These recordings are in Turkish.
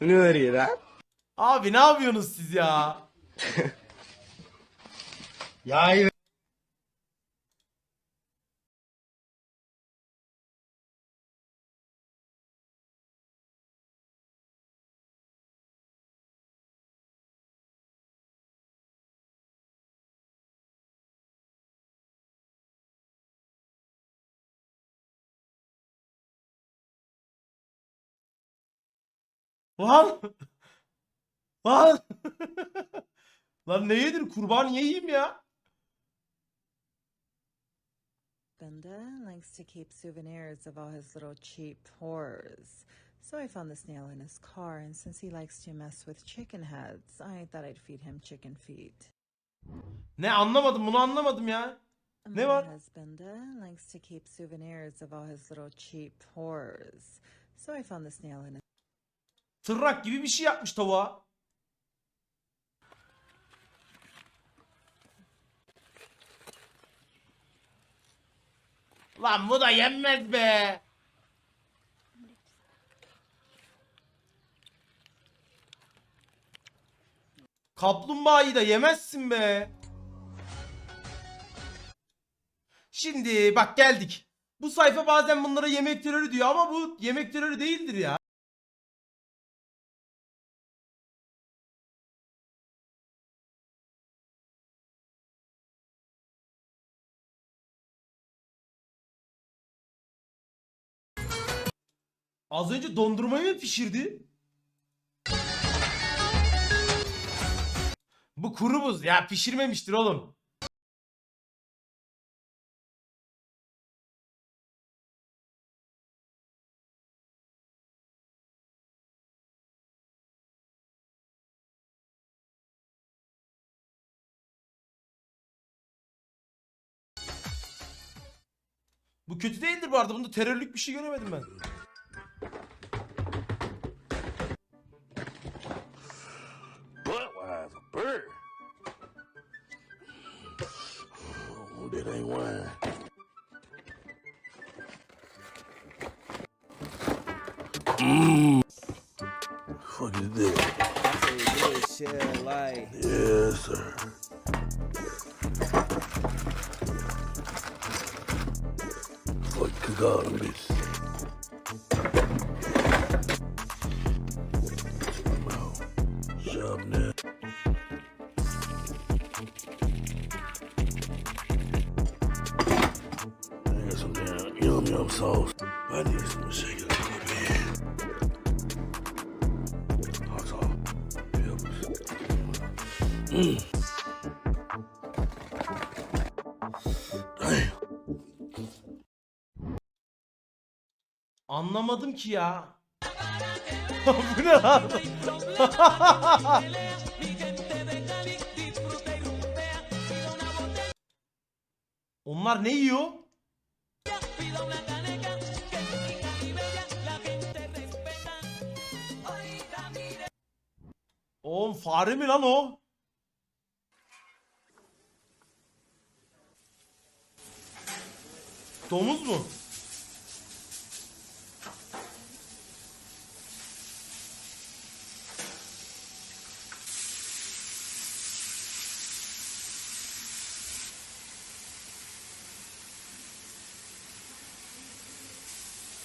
Ne arıyor lan? Abi ne yapıyorsunuz siz ya? Ya Lan. Lan. Lan ne yedin? Kurban yiyeyim ya. Benda likes to keep souvenirs of all his little cheap horrors. So I found this nail in his car, and since he likes to mess with chicken heads, I thought I'd feed him chicken feet. Ne anlamadım bunu anlamadım ya. Ne My var? husband uh, likes to keep souvenirs of all his little cheap horrors. So I found this nail in his Tırnak gibi bir şey yapmış tavuğa. Lan bu da yenmez be. Kaplumbağayı da yemezsin be. Şimdi bak geldik. Bu sayfa bazen bunlara yemek terörü diyor ama bu yemek terörü değildir ya. Az önce dondurmayı mı pişirdi? Bu kuru buz ya pişirmemiştir oğlum. Bu kötü değildir bu arada. Bunda terörlük bir şey göremedim ben. Oh, that ain't wine. Mmm. Fuck is this? That's good shit, like. Yes, sir. Fuck, cook all of this. Hot sauce. Peppers. Mmm. Damn. Anlamadım ki ya. Bu ne? Onlar ne yiyor? Oğlum fare mi lan o? Domuz mu?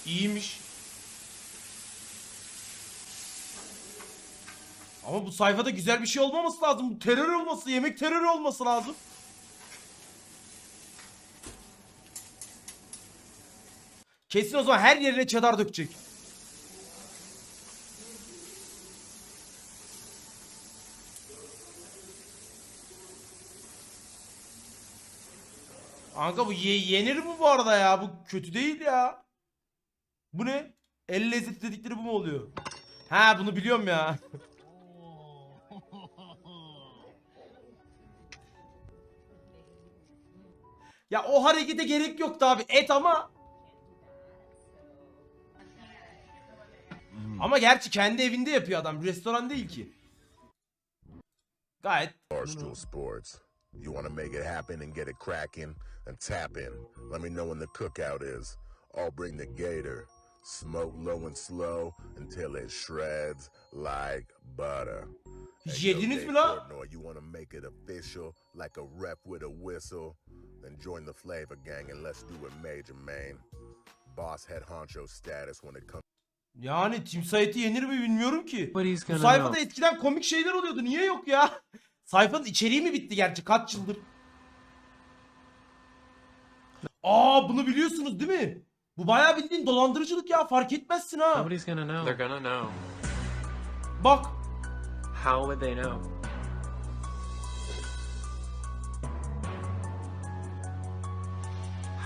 İyiymiş. Ama bu sayfada güzel bir şey olmaması lazım. Bu terör olması, yemek terörü olması lazım. Kesin o zaman her yerine çedar dökecek. Kanka bu ye- yenir mi bu arada ya? Bu kötü değil ya. Bu ne? El lezzeti dedikleri bu mu oluyor? Ha bunu biliyorum ya. ya o harekete gerek yoktu abi. Et ama. Ama gerçi kendi evinde yapıyor adam. Restoran değil ki. Gayet. Barstool Sports. You want to make it happen and get it cracking and tap in. Let me know when the cookout is. I'll bring the gator. Smoke low and slow until it shreds like butter. Hiç yediniz mi la? Portnoy, you want to make it official, like a rep with a whistle? Then join the flavor gang and let's do it major, man. Boss head honcho status when it comes. Yani Timsah eti yenir mi bilmiyorum ki. Bu sayfada know. eskiden komik şeyler oluyordu. Niye yok ya? Sayfanın içeriği mi bitti gerçi kaç yıldır? Aa bunu biliyorsunuz değil mi? Bu bayağı bildiğin dolandırıcılık ya fark etmezsin ha. Nobody's gonna know. They're gonna know. Bak How would they know?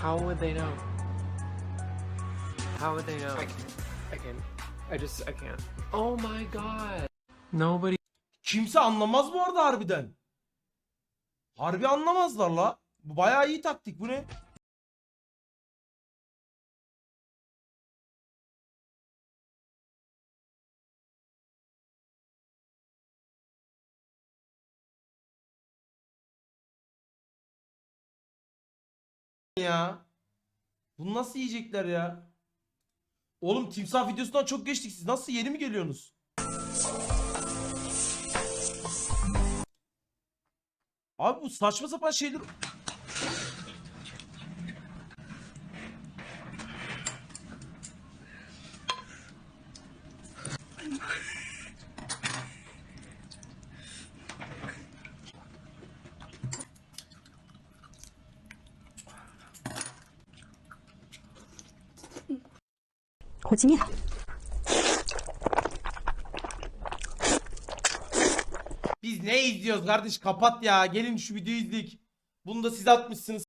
How would they know? How would they know? I can't. I can't. I just. I can't. Oh my god. Nobody kimse anlamaz bu arada harbiden. Harbi anlamazlar la. Bu bayağı iyi taktik bu ne? Ya. Bunu nasıl yiyecekler ya? Oğlum timsah videosundan çok geçtik siz. Nasıl yeni mi geliyorsunuz? Abi bu saçma sapan şeyler... Biz ne izliyoruz kardeş kapat ya. Gelin şu videoyu izledik. Bunu da siz atmışsınız.